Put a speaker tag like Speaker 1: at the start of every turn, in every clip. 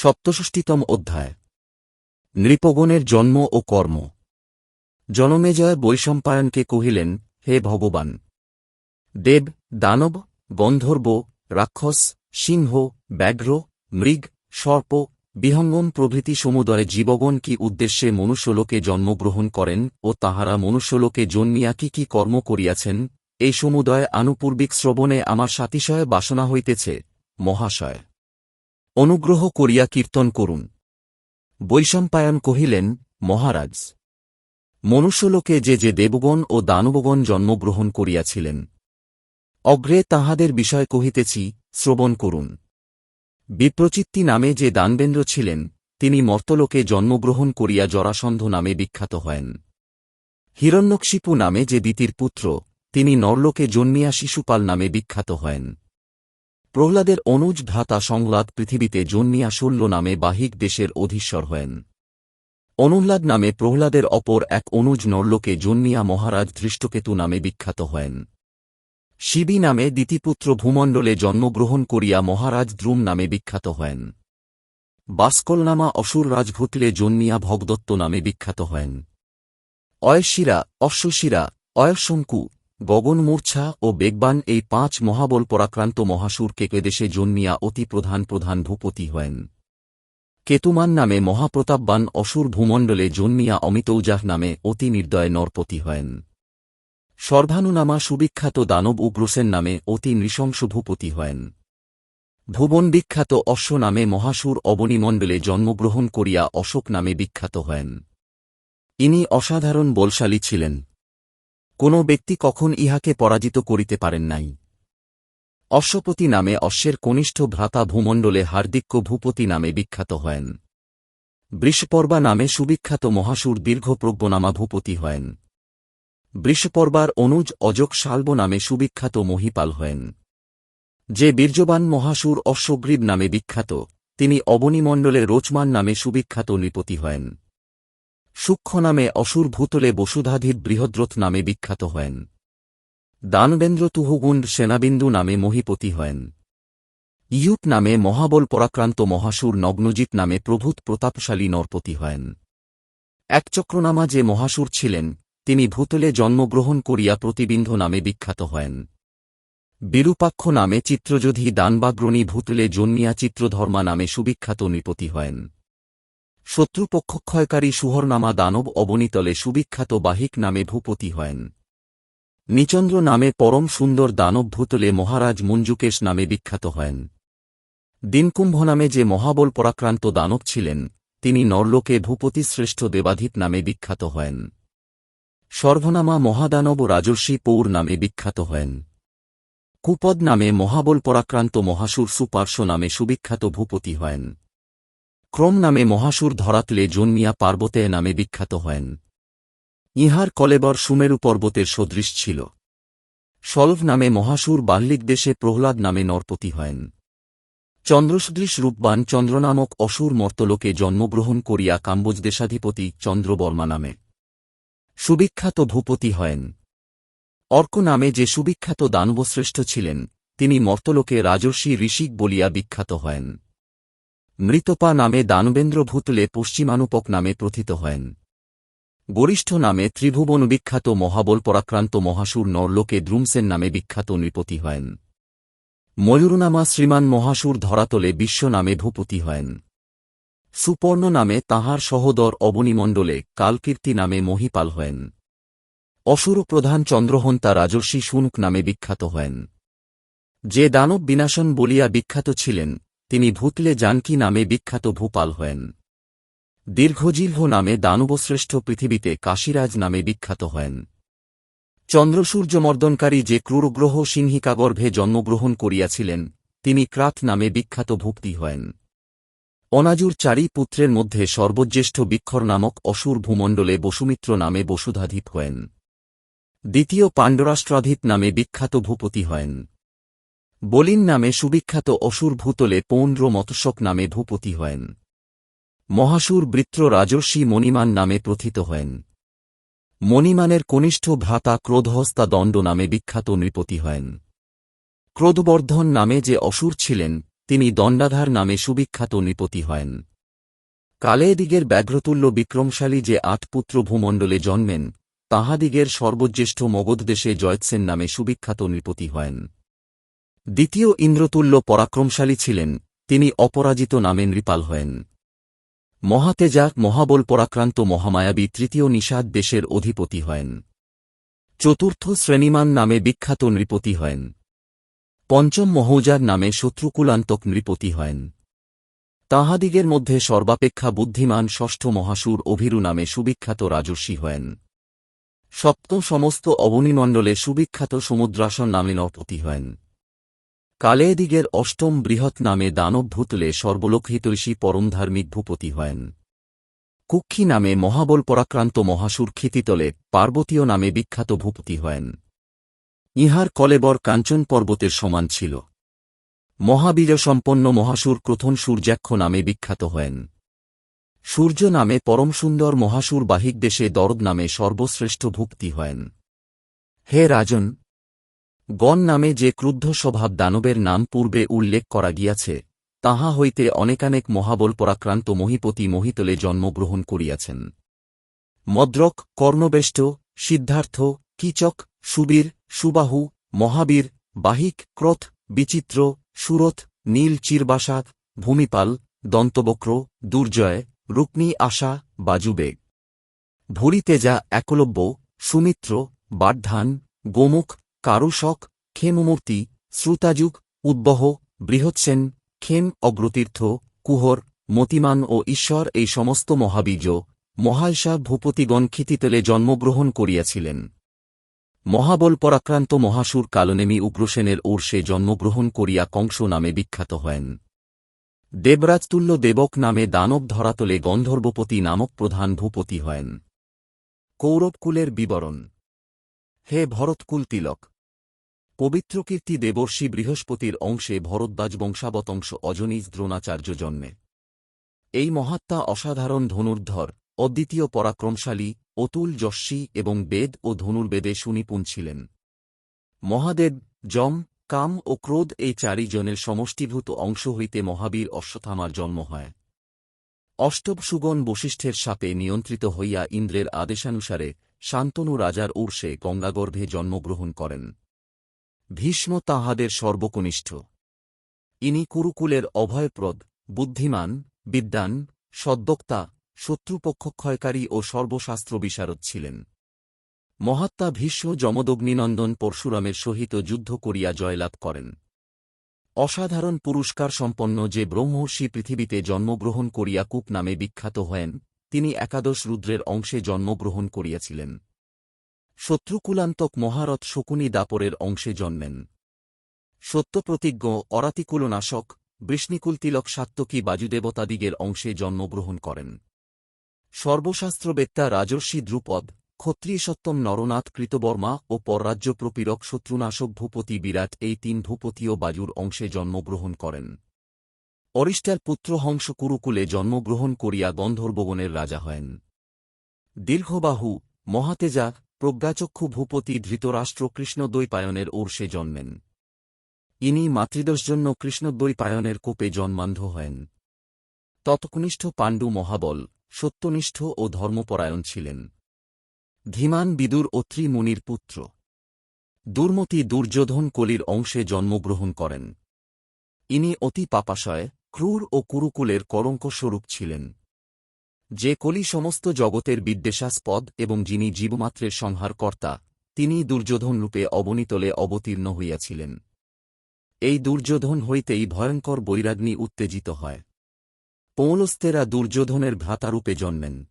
Speaker 1: সপ্তষষ্টিতম অধ্যায়। নৃপগণের জন্ম ও কর্ম। জনমেজয় বৈশম্পায়নকে কহিলেন, হে ভগবান! দেব, দানব, গন্ধর্ব, রাক্ষস, সিংহ, ব্যাঘ্র, মৃগ, সর্প, বিহঙ্গম প্রভৃতি সমুদয় জীবগণ কি উদ্দেশ্যে মনুষ্যলোকে জন্মগ্রহণ করেন ও তাহারা মনুষ্যলোকে জন্মিয়া কি কি কর্ম করিয়াছেন? এই সমুদয় আনুপূর্বিক শ্রবণে আমার সাতিশয় বাসনা হইতেছে, মহাশয়। অনুগ্রহ করিয়া কীর্তন করুন। বৈশম্পায়ন কহিলেন, মহারাজ, মনুষ্যলোকে যে যে দেবগণ ও দানবগণ জন্মগ্রহণ করিয়াছিলেন, অগ্রে তাহাদের বিষয় কহিতেছি, শ্রবণ করুন। বিপ্রচিত্তি নামে যে দানবেন্দ্র ছিলেন, তিনি মর্তলোকে জন্মগ্রহণ করিয়া জরাসন্ধ নামে বিখ্যাত হয়েন। হিরণ্যকশিপু নামে যে দিতির পুত্র, তিনি নরলোকে জন্মিয়া শিশুপাল নামে বিখ্যাত হয়েন। প্রহ্লাদের অনুজ ভ্রাতা সংলাদ পৃথিবীতে জন্মিয়া শল্য নামে বাহিক দেশের অধীশ্বর হয়েন। অনুহ্লাদ নামে প্রহ্লাদের অপর এক অনুজ নরলোকে জন্মিয়া মহারাজ ধৃষ্টকেতু নামে বিখ্যাত হয়েন। শিবি নামে দ্বিতীপুত্র ভূমণ্ডলে জন্মগ্রহণ করিয়া মহারাজ দ্রুম নামে বিখ্যাত হয়েন। বাস্কলনামা অসুর রাজভূতলে জন্মিয়া ভগদত্ত নামে বিখ্যাত হয়েন। অয়শিরা অশ্বশিরা অয়শঙ্কু গগনমূর্ছা ও বেগবান এই পাঁচ মহাবল পরাক্রান্ত মহাসুরকে কেদেশে জন্মিয়া অতি প্রধান প্রধান ভূপতি হয়েন। কেতুমান নামে মহাপ্রতাপবান অসুর ভূমণ্ডলে জন্মিয়া অমিতৌজাহ নামে অতি নির্দয় নরপতি হয়েন। সর্বানুনামা সুবিখ্যাত দানব উগ্রসেন নামে অতি নৃশংস ভূপতি হয়েন। ভুবন বিখ্যাত অশ্ব নামে মহাসুর অবনীমণ্ডলে জন্মগ্রহণ করিয়া অশোক নামে বিখ্যাত হয়েন। ইনি অসাধারণ বলশালী ছিলেন। কোন ব্যক্তি কখন ইহাকে পরাজিত করিতে পারেন নাই। অশ্বপতি নামে অশ্বের কনিষ্ঠ ভ্রাতা ভূমণ্ডলে হার্দিক্য ভূপতি নামে বিখ্যাত হয়েন। বৃষপর্বা নামে সুবিখ্যাত মহাসুর দীর্ঘপ্রজ্ঞনামা ভূপতি হয়েন। বৃষপর্বার অনুজ অজক শাল্ব নামে সুবিখ্যাত মহিপাল হয়েন। যে বীর্যবান মহাসুর অশ্বগ্রীব নামে বিখ্যাত, তিনি অবনীমণ্ডলে রোচমান নামে সুবিখ্যাত নৃপতি হয়েন। সূক্ষ্ম নামে অসুর ভূতলে বসুধাধীর বৃহদ্রথ নামে বিখ্যাত হয়েন। দানবেন্দ্র তুহগুণ্ড সেনাবিন্দু নামে মহিপতি হয়েন। ইয়ুট নামে মহাবল পরাক্রান্ত মহাসুর নগ্নজিৎ নামে প্রভূত প্রতাপশালী নরপতি হয়েন। একচক্রনামা যে মহাসুর ছিলেন, তিনি ভূতলে জন্মগ্রহণ করিয়া প্রতিবিন্ধ নামে বিখ্যাত হয়েন। বিরূপাক্ষ নামে চিত্রযোধী দানবাগ্রণী ভূতলে জন্মিয়া চিত্রধর্মা নামে সুবিখ্যাত নৃপতি হয়েন। শত্রুপক্ষক্ষয়কারী সুহরনামা দানব অবনীতলে সুবিখ্যাত বাহিক নামে ভূপতি হয়েন। নিচন্দ্র নামে পরম সুন্দর দানব ভূতলে মহারাজ মঞ্জুকেশ নামে বিখ্যাত হয়েন। দিনকুম্ভ নামে যে মহাবল পরাক্রান্ত দানব ছিলেন, তিনি নরলোকে ভূপতি শ্রেষ্ঠ দেবাধিত নামে বিখ্যাত হয়েন। সর্বনামা মহাদানব রাজর্ষি পৌর নামে বিখ্যাত হয়েন। কুপদ নামে মহাবল পরাক্রান্ত মহাসুর সুপার্শ্ব নামে সুবিখ্যাত ভূপতি হয়েন। ক্রম নামে মহাসুর ধরাতলে জন্মিয়া পার্বতে নামে বিখ্যাত হয়েন। ইহার কলেবর সুমেরু পর্বতের সদৃশ ছিল। সলভ নামে মহাসুর বাল্লিক দেশে প্রহ্লাদ নামে নরপতি হয়েন। চন্দ্রসদৃশ রূপবান চন্দ্র নামক অসুর মর্তলোকে জন্মগ্রহণ করিয়া কাম্বোজ দেশাধিপতি চন্দ্রবর্মা নামে। সুবিখ্যাত ভূপতি হয়েন। অর্ক নামে যে সুবিখ্যাত দানবশ্রেষ্ঠ ছিলেন, তিনি মর্তলোকে রাজর্ষি ঋষিক বলিয়া বিখ্যাত হয়েন। মৃতপা নামে দানবেন্দ্র ভূতলে পশ্চিমানুপক নামে প্রথিত হয়েন। গরিষ্ঠ নামে ত্রিভুবন বিখ্যাত মহাবল পরাক্রান্ত মহাসুর নরলোকে দ্রুমসেন নামে বিখ্যাত নৃপতি হয়েন। ময়ূরনামা শ্রীমান মহাসুর ধরাতলে বিশ্ব নামে ভূপতি হয়েন। সুপর্ণ নামে তাহার সহদর অবনীমণ্ডলে কালকীর্তি নামে মহিপাল হয়েন। অসুর প্রধান চন্দ্রহন্তা রাজর্ষি শুনুক নামে বিখ্যাত হয়েন। যে দানব বিনাশন বলিয়া বিখ্যাত ছিলেন তিনি ভূতলে জানকী নামে বিখ্যাত ভূপাল হয়েন। দীর্ঘজিহ্ব নামে দানবশ্রেষ্ঠ পৃথিবীতে কাশীরাজ নামে বিখ্যাত হয়েন। চন্দ্রসূর্যমর্দনকারী যে ক্রুরগ্রহ সিংহিকাগর্ভে জন্মগ্রহণ করিয়াছিলেন, তিনি ক্রাত নামে বিখ্যাত ভুক্তি হয়েন। অনাজুর চারি পুত্রের মধ্যে সর্বজ্যেষ্ঠ বিক্ষর নামক অসুর ভূমণ্ডলে বসুমিত্র নামে বসুধাধিপ হয়েন। দ্বিতীয় পাণ্ডরাষ্ট্রাধিপ নামে বিখ্যাত ভূপতি হয়েন। বলিন নামে সুবিখ্যাত অসুর ভূতলে পৌন্দ্র মতস্বক নামে ভূপতি হয়েন। মহাসুর বৃত্র রাজর্ষি মণিমান নামে প্রথিত হয়েন। মণিমানের কনিষ্ঠ ভ্রাতা ক্রোধহস্তা দণ্ড নামে বিখ্যাত নৃপতি হয়েন। ক্রোধবর্ধন নামে যে অসুর ছিলেন, তিনি দণ্ডাধার নামে সুবিখ্যাত নৃপতি হয়েন। কালেদিগের ব্যাঘ্রতুল্য বিক্রমশালী যে আট পুত্র ভূমণ্ডলে জন্মেন, তাহাদিগের সর্বজ্যেষ্ঠ মগধদেশে জয়ৎসেন নামে সুবিখ্যাত নৃপতি হয়েন। দ্বিতীয় ইন্দ্রতুল্য পরাক্রমশালী ছিলেন, তিনি অপরাজিত নামে নৃপাল হয়েন। মহাতেজা মহাবল পরাক্রান্ত মহামায়াবী তৃতীয় নিষাদ দেশের অধিপতি হয়েন। চতুর্থ শ্রেণীমান নামে বিখ্যাত নৃপতি হয়েন। পঞ্চম মহৌজার নামে শত্রুকুলান্তক নৃপতি হয়েন। তাহাদিগের মধ্যে সর্বাপেক্ষা বুদ্ধিমান ষষ্ঠ মহাসুর অভিরু নামে সুবিখ্যাত রাজস্বী হয়েন। সপ্তম সমস্ত অবনিমণ্ডলে সুবিখ্যাত সমুদ্রাসন নামে নরপতি হয়েন। কালেদিগের অষ্টম বৃহৎ নামে দানব ভূতলে সর্বলোকহিতৈষী পরমধার্মিক ভূপতি হয়েন। কুক্ষী নামে মহাবল পরাক্রান্ত মহাসুর ক্ষিতিতলে পার্বতীয় নামে বিখ্যাত ভূপতি হয়েন। ইহার কলেবর কাঞ্চন পর্বতের সমান ছিল। মহাবীর্যসম্পন্ন মহাসুর ক্রথন সূর্যাক্ষ নামে বিখ্যাত হয়েন। সূর্য নামে পরম সুন্দর মহাসুর বাহিক দেশে দরদ নামে সর্বশ্রেষ্ঠ ভুক্তি হয়েন। হে রাজন গণ নামে যে ক্রুদ্ধ স্বভাব দানবের নাম পূর্বে উল্লেখ করা গিয়াছে, তাহা হইতে অনেকানেক মহাবল পরাক্রান্ত মহিপতি মহিতলে জন্মগ্রহণ করিয়াছেন। মদ্রক, কর্ণবেষ্ট, সিদ্ধার্থ, কীচক, সুবীর, সুবাহু, মহাবীর, বাহিক, ক্রথ, বিচিত্র, সুরথ, নীল চিরবাসাক ভূমিপাল, দন্তবক্র, দুর্জয়, রুক্মী আশা বাজুবেগ ভুরিতেজা একলব্য, সুমিত্র বাড্ধান গোমুখ কারুশক ক্ষেমমূর্তি শ্রুতাযুগ উদ্বহ বৃহৎসেন ক্ষেম অগ্রতীর্থ, কুহর, মতিমান ও ঈশ্বর এই সমস্ত মহাবীজ মহালসা ভূপতিগণ ক্ষিতিতলে জন্মগ্রহণ করিয়াছিলেন। মহাবল পরাক্রান্ত মহাসুর কালনেমি উগ্রসেনের ওর্ষে জন্মগ্রহণ করিয়া কংস নামে বিখ্যাত হয়েন। দেবরাজতুল্য দেবক নামে দানব ধরাতলে গন্ধর্বপতি নামক প্রধান ভূপতি হয়েন। কৌরবকুলের বিবরণ হে ভরতকুল তিলক! পবিত্র কীর্তি দেবর্ষি বৃহস্পতির অংশে ভরদ্বাজ বংশাবতংশ অজনীজ দ্রোণাচার্য জন্মে। এই মহাত্মা অসাধারণ ধনুর্ধর অদ্বিতীয় পরাক্রমশালী, অতুল যশ্বী এবং বেদ ও ধনুর্বেদে সুনিপুণ ছিলেন। মহাদেব, যম, কাম ও ক্রোধ এই চারিজনের সমষ্টিভূত অংশ হইতে মহাবীর অশ্বথামার জন্ম হয়। অষ্টব সুগণ বশিষ্ঠের সাপে নিয়ন্ত্রিত হইয়া ইন্দ্রের আদেশানুসারে শান্তনু রাজার উর্ষে গঙ্গাগর্ভে জন্মগ্রহণ করেন। ভীষ্ম তাহাদের সর্বকনিষ্ঠ। ইনি কুরুকুলের অভয়প্রদ, বুদ্ধিমান বিদ্যান সদ্যোক্তা শত্রুপক্ষক্ষয়কারী ও সর্বশাস্ত্র বিশারদ ছিলেন। মহাত্মা ভীষ্ম যমদগ্নিনন্দন পরশুরামের সহিত যুদ্ধ করিয়া জয়লাভ করেন। অসাধারণ পুরস্কার সম্পন্ন যে ব্রহ্মর্ষি পৃথিবীতে জন্মগ্রহণ করিয়া কূপ নামে বিখ্যাত হয়েন তিনি একাদশ রুদ্রের অংশে জন্মগ্রহণ করিয়াছিলেন। শত্রুকুলান্তক মহারথ শকুনি দাপরের অংশে জন্মেন। সত্যপ্রতিজ্ঞ অরাতিকুলনাশক বৃষ্ণিকুলতিলক সাত্তকী বাজুদেবতাদিগের অংশে জন্মগ্রহণ করেন। সর্বশাস্ত্রবেত্তা রাজর্ষি দ্রুপদ, ক্ষত্রিয়সত্তম নরনাথ কৃতবর্মা ও পররাজ্য প্রপীরক শত্রুনাশক ভূপতি বিরাট এই তিন ভূপতিও বাজুর অংশে জন্মগ্রহণ করেন। অরিষ্টার পুত্র হংস কুরুকুলে জন্মগ্রহণ করিয়া গন্ধর্বগণের রাজা হয়েন। দীর্ঘবাহু, মহাতেজা, প্রজ্ঞাচক্ষু ভূপতি ধৃতরাষ্ট্র কৃষ্ণদ্বৈপায়নের ওর্ষে জন্মেন। ইনি মাতৃদশজন্য কৃষ্ণদ্বৈপায়নের কোপে জন্মান্ধ হয়েন। তৎকনিষ্ঠ পাণ্ডু মহাবল, সত্যনিষ্ঠ ও ধর্মপরায়ণ ছিলেন। ধীমান বিদুর অত্রি মুনির পুত্র। দুর্মতি দুর্যোধন কলির অংশে জন্মগ্রহণ করেন। ইনি অতি পাপাশয় ক্রূর ও কুরুকুলের কলঙ্কস্বরূপ ছিলেন। যে কলি সমস্ত জগতের বিদ্বেষাস্পদ এবং যিনি জীবমাত্রের সংহারকর্তা তিনি দুর্যোধনরূপে অবনীতলে অবতীর্ণ হইয়াছিলেন। এই দুর্যোধন হইতেই ভয়ঙ্কর বৈরাগ্নি উত্তেজিত হয়। পৌলস্তেরা দুর্যোধনের ভ্রাতারূপে জন্মেন।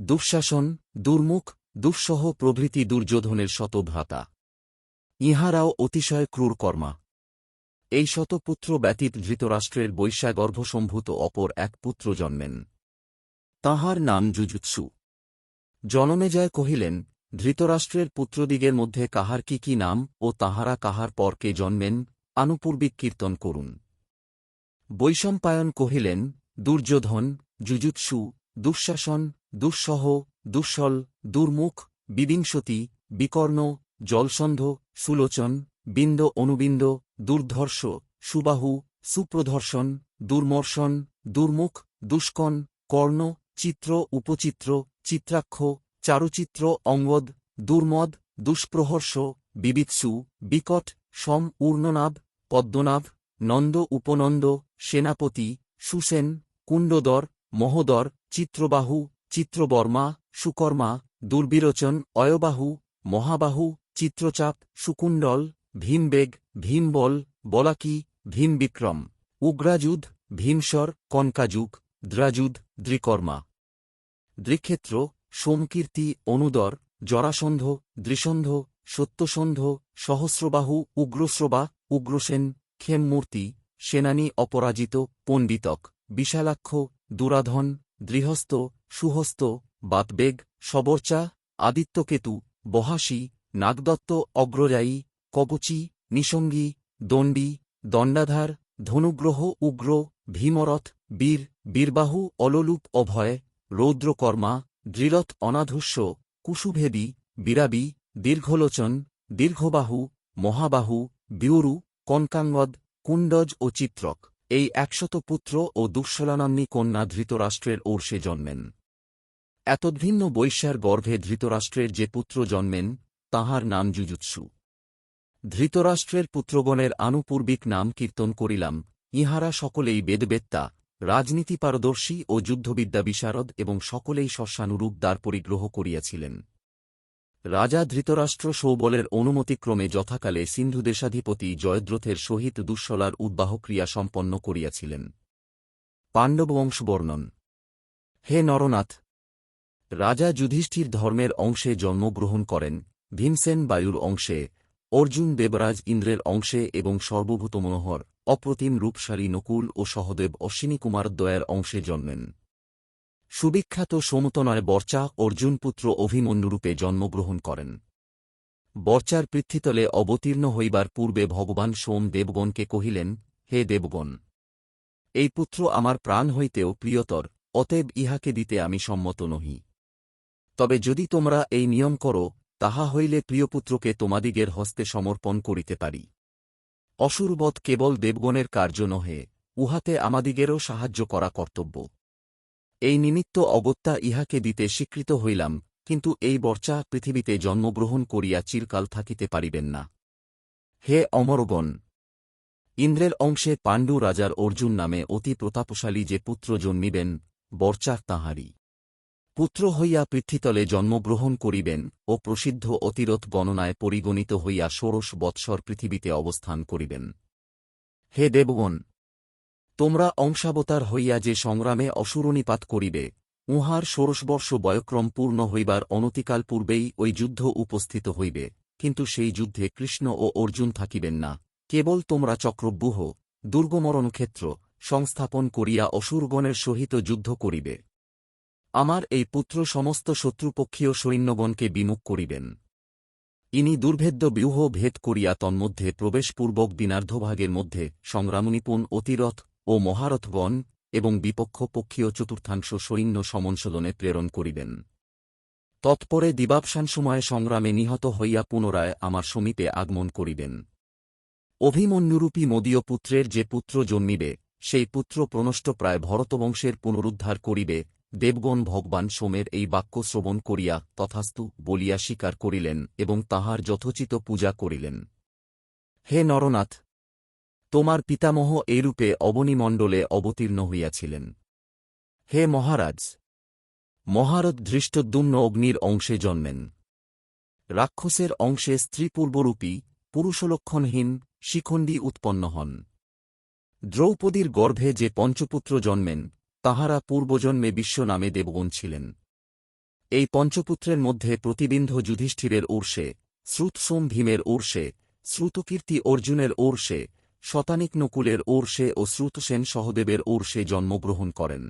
Speaker 1: দুঃশাসন, দুর্মুখ, দুঃসহ প্রভৃতি দুর্যোধনের শত ভ্রাতা ইহারাও অতিশয় ক্রূর কর্মা। এই শতপুত্র ব্যতীত ধৃতরাষ্ট্রের বৈশাগর্ভসম্ভূত অপর এক পুত্র জন্মেন। তাহার নাম জুজুৎসু। জনমেজয় কহিলেন, ধৃতরাষ্ট্রের পুত্রদিগের মধ্যে কাহার কি কি নাম ও তাহারা কাহার পরকে জন্মেন, আনুপূর্বিক কীর্তন করুন। বৈশম্পায়ন কহিলেন, দুর্যোধন যুজুৎসু দুঃশাসন, দুঃসহ, দুঃসল, দুর্মুখ বিবিংশতি বিকর্ণ, জলসন্ধ, সুলোচন বিন্দ অনুবিন্দ, দুর্ধর্ষ, সুবাহু সুপ্রদর্শন দুর্মর্ষণ, দুর্মুখ, দুষ্কণ, কর্ণ, চিত্র, উপচিত্র, চিত্রাক্ষ, চারুচিত্র, অঙ্গদ, দুর্মদ, দুষ্প্রহর্ষ, বিবিৎসু, বিকট, সম, ঊর্ণনাভ, পদ্মনাভ, নন্দ, উপনন্দ, সেনাপতি, সুসেন, কুণ্ডদর, মহোদর, চিত্রবাহু, চিত্রবর্মা, সুকর্মা, দুর্বিরোচন, অয়বাহু, মহাবাহু, চিত্রচাপ, সুকুণ্ডল ভীমবেগ ভীমবল বলাকি ভীমবিক্রম উগ্রাযুধ ভীমস্বর কনকাযুগ, দ্রাযুধ, দ্রিকর্মা। দৃক্ষেত্র সোমকীর্তি, অনুদর, জরাসন্ধ, দৃসন্ধ, সত্যসন্ধ, সহস্রবাহু উগ্রশ্রবা উগ্রসেন, ক্ষেমমূর্তি, সেনানী অপরাজিত, পণ্ডিতক, বিশালাক্ষ, দুরাধন দৃহস্ত সুহস্ত, বাতবেগ, সবর্চা, আদিত্যকেতু, বহাসী, নাগদত্ত অগ্রজায়ী কবচী নিসঙ্গী, দণ্ডী, দণ্ডাধার, ধনুগ্রহ, উগ্র, ভীমরথ, বীর, বীরবাহু, অললুপ, অভয়, রৌদ্রকর্মা দৃরথ অনাধুষ্য কুশুভেদী বিরাবী, দীর্ঘলোচন, দীর্ঘবাহু, মহাবাহু, বিউরু, কনকাঙ্গদ, কুণ্ডজ ও চিত্রক। এই একশত পুত্র ও দুঃশলানাম্নী কন্যা ধৃতরাষ্ট্রের ওর্ষে জন্মেন। এতদ্ভিন্ন বৈশ্যার গর্ভে ধৃতরাষ্ট্রের যে পুত্র জন্মেন, তাহার নাম যুজুৎসু ধৃতরাষ্ট্রের পুত্রগণের আনুপূর্বিক নাম কীর্তন করিলাম, ইহারা সকলেই বেদবেত্তা, রাজনীতি পারদর্শী ও যুদ্ধবিদ্যা বিশারদ এবং সকলেই শস্যানুরূপ দ্বার পরিগ্রহ করিয়াছিলেন। রাজা ধৃতরাষ্ট্র সৌবলের অনুমতিক্রমে যথাকালে সিন্ধুদেশাধিপতি জয়দ্রথের সহিত দুঃশলার উদ্বাহক্রিয়া সম্পন্ন করিয়াছিলেন। পাণ্ডববংশ বর্ণন হে নরনাথ! রাজা যুধিষ্ঠির ধর্মের অংশে জন্মগ্রহণ করেন, ভীমসেন বায়ুর অংশে অর্জুন দেবরাজ ইন্দ্রের অংশে এবং সর্বভূত মনোহর অপ্রতিম রূপসারী নকুল ও সহদেব অশ্বিনী কুমার দয়ার অংশে জন্মেন। সুবিখ্যাত সমতনয় বর্চা অর্জুনপুত্র অভিমন্যুরূপে জন্মগ্রহণ করেন। বর্চার পৃথ্বীতলে অবতীর্ণ হইবার পূর্বে ভগবান সোম দেবগণকে কহিলেন, হে দেবগণ, এই পুত্র আমার প্রাণ হইতেও প্রিয়তর, অতএব ইহাকে দিতে আমি সম্মত নহি। তবে যদি তোমরা এই নিয়ম করো তাহা হইলে প্রিয়পুত্রকে তোমাদিগের হস্তে সমর্পণ করিতে পারি। অসুরবধ কেবল দেবগণের কার্য নহে, উহাতে আমাদিগেরও সাহায্য করা কর্তব্য। এই নিমিত্ত অগত্যা ইহাকে দিতে স্বীকৃত হইলাম, কিন্তু এই বর্চা পৃথিবীতে জন্মগ্রহণ করিয়া চিরকাল থাকিতে পারিবেন না। হে অমরগণ! ইন্দ্রের অংশে পাণ্ডু রাজার অর্জুন নামে অতি প্রতাপশালী যে পুত্র জন্মিবেন বর্চার তাঁহারই। পুত্র হইয়া পৃথ্বীতলে জন্মগ্রহণ করিবেন ও প্রসিদ্ধ অতিরথ গণনায় পরিগণিত হইয়া ষোড়শ বৎসর পৃথিবীতে অবস্থান করিবেন। হে দেবগণ, তোমরা অংশাবতার হইয়া যে সংগ্রামে অসুরনিপাত করিবে, উহার ষোড়শবর্ষ বয়ক্রম পূর্ণ হইবার অনতিকাল পূর্বেই ওই যুদ্ধ উপস্থিত হইবে, কিন্তু সেই যুদ্ধে কৃষ্ণ ও অর্জুন থাকিবেন না। কেবল তোমরা চক্রব্যূহ দুর্গমরণ ক্ষেত্র সংস্থাপন করিয়া অসুরগণের সহিত যুদ্ধ করিবে। আমার এই পুত্র সমস্ত শত্রুপক্ষীয় সৈন্যগণকে বিমুখ করিবেন। ইনি দুর্ভেদ্য ব্যূহ ভেদ করিয়া তন্মধ্যে প্রবেশপূর্বক দিনার্ধভাগের মধ্যে সংগ্রামনিপুণ অতিরথ ও মহারথগণ এবং বিপক্ষ পক্ষীয় চতুর্থাংশ সৈন্য সমঞ্চলনে প্রেরণ করিবেন। তৎপরে দিবাবসান সময়ে সংগ্রামে নিহত হইয়া পুনরায় আমার সমীপে আগমন করিবেন। অভিমন্যুরূপী মদীয় পুত্রের যে পুত্র জন্মিবে, সেই পুত্র প্রনষ্টপ্রায় ভরতবংশের পুনরুদ্ধার করিবে দেবগণ ভগবান সোমের এই বাক্য শ্রবণ করিয়া তথাস্তু বলিয়া স্বীকার করিলেন এবং তাহার যথোচিত পূজা করিলেন। হে নরনাথ! তোমার পিতামহ এইরূপে অবনীমণ্ডলে অবতীর্ণ হইয়াছিলেন। হে মহারাজ! মহারথ ধৃষ্টদ্যুম্ন অগ্নির অংশে জন্মেন। রাক্ষসের অংশে স্ত্রীপূর্বরূপী, পুরুষলক্ষণহীন, শিখণ্ডী উৎপন্ন হন। দ্রৌপদীর গর্ভে যে পঞ্চপুত্র জন্মেন তাহারা পূর্বজন্মে বিশ্ব নামে দেবগণ ছিলেন। এই পঞ্চপুত্রের মধ্যে প্রতিবিন্ধ যুধিষ্ঠিরের ওর্ষে শ্রুতসোম ভীমের ওর্ষে শ্রুতকীর্তি অর্জুনের ওর্ষে শতানিক নকুলের ওর্ষে ও শ্রুতসেন সহদেবের ওর্ষে জন্মগ্রহণ করেন।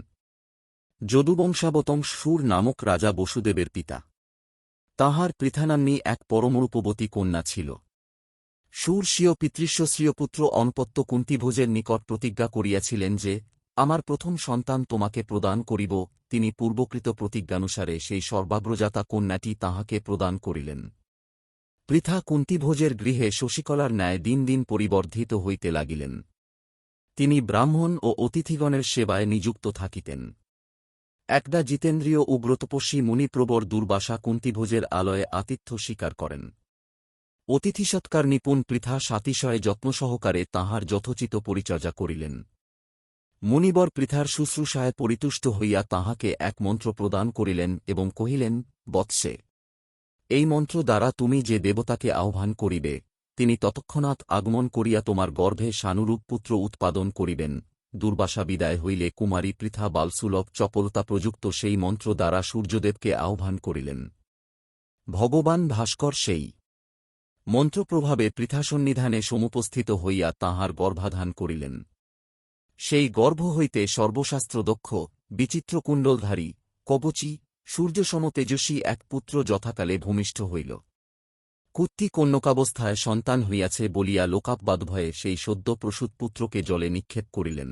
Speaker 1: যদুবংশাবতং সুর নামক রাজা বসুদেবের পিতা। তাহার পৃথানান্নী এক পরমরূপবতী কন্যা ছিল। সুর স্বীয় পুত্র অনপত্য কুন্তিভোজের নিকট প্রতিজ্ঞা করিয়াছিলেন যে আমার প্রথম সন্তান তোমাকে প্রদান করিব, তিনি পূর্বকৃত প্রতিজ্ঞানুসারে সেই সর্বাগ্রজাতা কন্যাটি তাহাকে প্রদান করিলেন। পৃথা কুন্তিভোজের গৃহে শশীকলার ন্যায় দিন দিন পরিবর্ধিত হইতে লাগিলেন। তিনি ব্রাহ্মণ ও অতিথিগণের সেবায় নিযুক্ত থাকিতেন। একদা জিতেন্দ্রীয় উগ্রতপস্বী মুনিপ্রবর দুর্বাসা কুন্তিভোজের আলয়ে আতিথ্য স্বীকার করেন। অতিথি সৎকার নিপুণ পৃথা সাতিশয়ে যত্নসহকারে তাঁহার যথোচিত পরিচর্যা করিলেন। মুনিবর পৃথার শুশ্রূষায় পরিতুষ্ট হইয়া তাহাকে এক মন্ত্র প্রদান করিলেন এবং কহিলেন, বৎসে, এই মন্ত্র দ্বারা তুমি যে দেবতাকে আহ্বান করিবে, তিনি তৎক্ষণাৎ আগমন করিয়া তোমার গর্ভে সানুরূপ পুত্র উৎপাদন করিবেন। দুর্বাসা বিদায় হইলে কুমারী পৃথা বালসুলভ চপলতা প্রযুক্ত সেই মন্ত্র দ্বারা সূর্যদেবকে আহ্বান করিলেন। ভগবান ভাস্কর সেই। মন্ত্রপ্রভাবে পৃথাসন্নিধানে সমুপস্থিত হইয়া তাঁহার গর্ভাধান করিলেন। সেই গর্ভ হইতে সর্বশাস্ত্রদক্ষ, বিচিত্র কুণ্ডলধারী, কবচী, সূর্যসম তেজস্বী এক পুত্র যথাকালে ভূমিষ্ঠ হইল। কুত্তি কন্যকাবস্থায় সন্তান হইয়াছে বলিয়া লোকাপবাদভয়ে সেই সদ্য প্রসূত পুত্রকে জলে নিক্ষেপ করিলেন।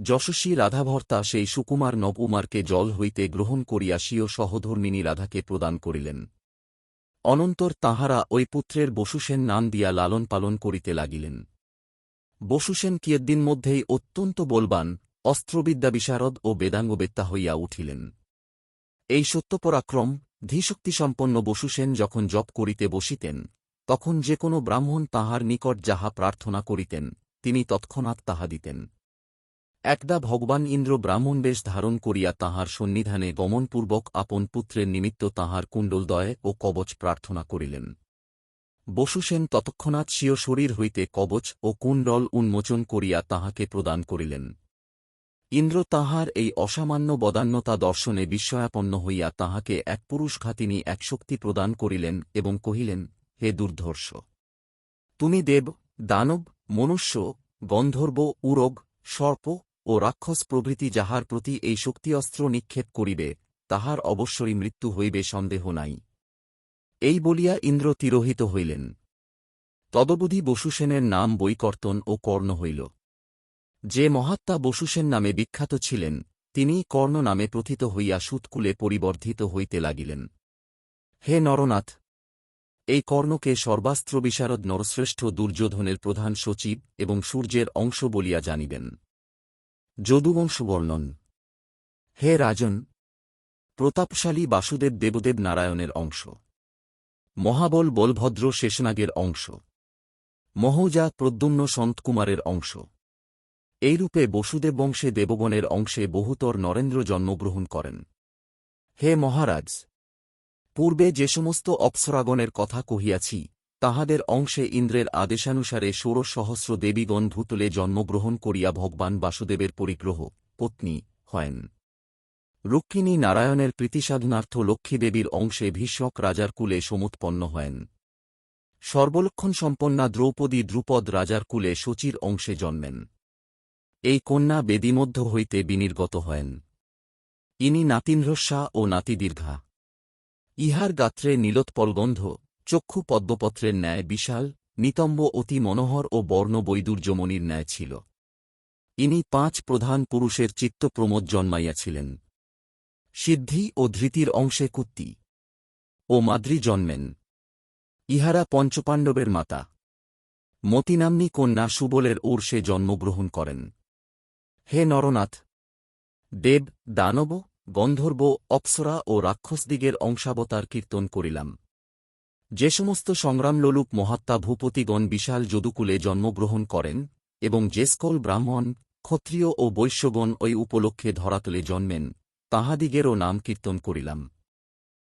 Speaker 1: যশস্বী রাধাভর্তা সেই সুকুমার নবউমারকে জল হইতে গ্রহণ করিয়া স্বীয় সহধর্মিনী রাধাকে প্রদান করিলেন। অনন্তর তাঁহারা ওই পুত্রের বসুসেন নাম দিয়া লালন পালন করিতে লাগিলেন। বসুসেন কিয়দ্দিন মধ্যেই অত্যন্ত বলবান, অস্ত্রবিদ্যা বিশারদ ও বেদাঙ্গবেত্তা হইয়া উঠিলেন। এই সত্যপরাক্রম, ধীশক্তিসম্পন্ন বসুসেন যখন জপ করিতে বসিতেন, তখন যে কোনো ব্রাহ্মণ তাহার নিকট যাহা প্রার্থনা করিতেন, তিনি তৎক্ষণাৎ তাহা দিতেন। একদা ভগবান ইন্দ্র ব্রাহ্মণ বেশ ধারণ করিয়া তাহার সন্নিধানে গমনপূর্বক আপন পুত্রের নিমিত্ত তাহার কুণ্ডলদয় ও কবচ প্রার্থনা করিলেন। বসুসেন তৎক্ষণাৎ স্বীয় শরীর হইতে কবচ ও কুণ্ডল উন্মোচন করিয়া তাহাকে প্রদান করিলেন। ইন্দ্র তাহার এই অসামান্য বদান্যতা দর্শনে বিস্ময়াপন্ন হইয়া তাহাকে এক পুরুষঘাতিনী এক শক্তি প্রদান করিলেন এবং কহিলেন, হে দুর্ধর্ষ! তুমি দেব, দানব, মনুষ্য, গন্ধর্ব, উরগ, সর্প ও রাক্ষস প্রভৃতি যাহার প্রতি এই শক্তি অস্ত্র নিক্ষেপ করিবে, তাহার অবশ্যই মৃত্যু হইবে সন্দেহ নাই। এই বলিয়া ইন্দ্র তিরোহিত হইলেন। তদবধি বসুসেনের নাম বৈকর্তন ও কর্ণ হইল। যে মহাত্মা বসুসেন নামে বিখ্যাত ছিলেন তিনি কর্ণ নামে প্রথিত হইয়া সুৎকুলে পরিবর্ধিত হইতে লাগিলেন। হে নরনাথ, এই কর্ণকে সর্বাস্ত্র বিশারদ নরশ্রেষ্ঠ দুর্যোধনের প্রধান সচিব এবং সূর্যের অংশ বলিয়া জানিবেন। যদুবংশ বর্ণন হে রাজন, প্রতাপশালী বাসুদেব দেবদেব নারায়ণের অংশ। মহাবল বলভদ্র শেষনাগের অংশ। মহৌজা প্রদ্যুম্ন সন্তকুমারের অংশ। এইরূপে বসুদেব বংশে দেবগণের অংশে বহুতর নরেন্দ্র জন্মগ্রহণ করেন। হে মহারাজ! পূর্বে যে সমস্ত অপ্সরাগণের কথা কহিয়াছি, তাহাদের অংশে ইন্দ্রের আদেশানুসারে ষোড়শ সহস্র দেবীগণ ভূতলে জন্মগ্রহণ করিয়া ভগবান বাসুদেবের পরিগ্রহ, পত্নী, হয়েন। রুক্মিণী নারায়ণের প্রীতিসাধনার্থ লক্ষ্মীদেবীর অংশে ভীষ্মক রাজার কুলে সমুৎপন্ন হয়েন। সর্বলক্ষণ সম্পন্না দ্রৌপদী দ্রুপদ রাজার কুলে শচীর অংশে জন্মেন। এই কন্যা বেদিমধ্য হইতে বিনির্গত হয়েন। ইনি নাতিনহ্রস্যা ও নাতিদীর্ঘা। ইহার গাত্রে নীলোৎপলগন্ধ, চক্ষু পদ্মপত্রের ন্যায় বিশাল, নিতম্ব অতি মনোহর ও বর্ণ বৈদুর্যমণির ন্যায় ছিল। ইনি পাঁচ প্রধান পুরুষের চিত্তপ্রমোদ জন্মাইয়াছিলেন। সিদ্ধি ও ধৃতির অংশে কুত্তি। ও মাদ্রি জন্মেন। ইহারা পঞ্চপাণ্ডবের মাতা। মতিনাম্নী কন্যা সুবলের ওর্ষে জন্মগ্রহণ করেন। হে নরনাথ! দেব, দানব, গন্ধর্ব, অপ্সরা ও রাক্ষসদিগের অংশাবতার কীর্তন করিলাম। যে সমস্ত সংগ্রামলোলুপ মহাত্মা ভূপতিগণ বিশাল যদুকুলে জন্মগ্রহণ করেন এবং যে স্কল ব্রাহ্মণ, ক্ষত্রিয় ও বৈশ্যগণ ওই উপলক্ষে ধরাতলে জন্মেন তাহাদিগেরও নাম কীর্তন করিলাম।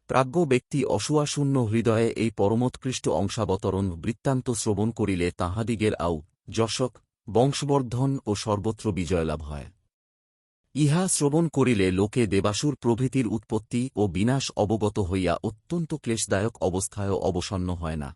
Speaker 1: প্রাজ্ঞ ব্যক্তি অসুয়াশূন্য হৃদয়ে এই পরমোৎকৃষ্ট অংশাবতরণ বৃত্তান্ত শ্রবণ করিলে তাহাদিগের আউ যশক, বংশবর্ধন ও সর্বত্র বিজয়লাভ হয়। ইহা শ্রবণ করিলে লোকে দেবাসুর প্রভৃতির উৎপত্তি ও বিনাশ অবগত হইয়া অত্যন্ত ক্লেশদায়ক অবস্থায়ও অবসন্ন হয় না।